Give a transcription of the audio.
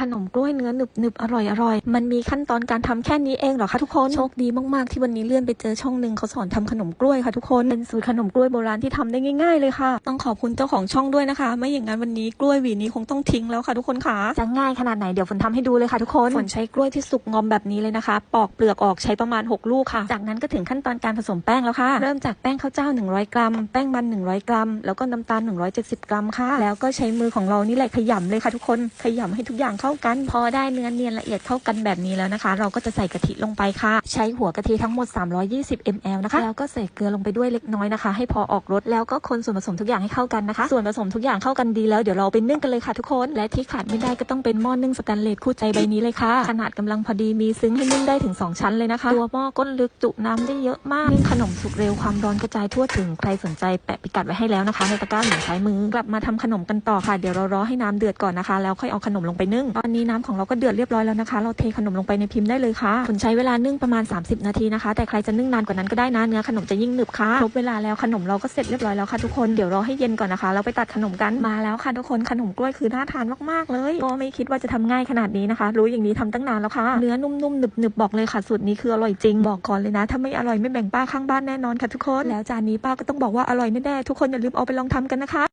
ขนมกล้วยเนื้อหนึบหนึบๆอร่อยอร่อยมันมีขั้นตอนการทำแค่นี้เองเหรอคะทุกคนโชคดีมากๆที่วันนี้เลื่อนไปเจอช่องหนึ่งเขาสอนทำขนมกล้วยค่ะทุกคนเป็นสูตรขนมกล้วยโบราณที่ทำได้ง่ายๆเลยค่ะ ต้องขอบคุณเจ้าของช่องด้วยนะคะ ไม่อย่างนั้นวันนี้กล้วยหวีนี้คงต้องทิ้งแล้วค่ะทุกคนค่ะจะง่ายขนาดไหนเดี๋ยวฝนทำให้ดูเลยค่ะทุกคนฝนใช้กล้วยที่สุกงอมแบบนี้เลยนะคะ ปอกเปลือกออกใช้ประมาณ 6 ลูกค่ะ จากนั้นก็ถึงขั้นตอนการผสมแป้งแล้วค่ะเริ่มจากแป้งข้าวเจ้า 100 กรัม แป้งมัน 100 กรัม แล้วก็น้ำตาล 170 กรัมค่ะ แล้วก็ใช้มือของเรานี่แหละขยำเลยค่ะทุกคนขยำให้ทุกอย่างเข้าข้ากันพอได้เนื้อเนียนละเอียดเข้ากันแบบนี้แล้วนะคะ เราก็จะใส่กะทิลงไปค่ะ ใช้หัวกะทิทั้งหมด 320 ml นะคะแล้วก็ใส่เกลือลงไปด้วยเล็กน้อยนะคะ ให้พอออกรสแล้วก็คนส่วนผสมทุกอย่างให้เข้ากันนะคะ ส่วนผสมทุกอย่างเข้ากันดีแล้วเดี๋ยวเราไปนึ่งกันเลยค่ะทุกคนและที่ขาดไม่ได้ก็ต้องเป็นหม้อนึ่งสแตนเลสคู่ใจใบนี้เลยค่ะ ขนาดกำลังพอดีมีซึ้งให้นึ่งได้ถึง 2 ชั้นเลยนะคะตัวหม้อก้นลึกจุน้ำได้เยอะมากนึ่งขนมสุกเร็วความร้อนกระจายทั่วถึงใครสนใจแปะพิกัดไว้ให้แล้วนะคะในตะกร้าหลังซ้มือกลับมาทำขนมกันต่อค่ะเดี๋ยวเรารอให้น้ำเดือดก่อนนะคะ แล้วค่อยเอาขนมลงไปนึ่งตอนนี้น้ำของเราก็เดือดเรียบร้อยแล้วนะคะ เราเทขนมลงไปในพิมพ์ได้เลยค่ะผลใช้เวลานึ่งประมาณ 30 นาทีนะคะ แต่ใครจะนึ่งนานกว่านั้นก็ได้นะเนื้อขนมจะยิ่งหนึบค่ะครบเวลาแล้วขนมเราก็เสร็จเรียบร้อยแล้วค่ะทุกคนเดี๋ยวรอให้เย็นก่อนนะคะ เราไปตัดขนมกันมาแล้วค่ะทุกคนขนมกล้วยคือน่าทานมากๆเลย ก็ไม่คิดว่าจะทำง่ายขนาดนี้นะคะ รู้อย่างนี้ทำตั้งนานแล้วค่ะเนื้อนุ่มๆหนึบๆบอกเลยค่ะสูตรนี้คืออร่อยจริงบอกก่อนเลยนะถ้าไม่อร่อยไม่แบ่งป้าข้างบ้านแน่นอนค่ะทุกคนแล้วจานนี้ป้าก็ต้องบอกว่าอร่อยแน่ๆทุกคนอย่าลืมเอาไปลองทำกันนะคะ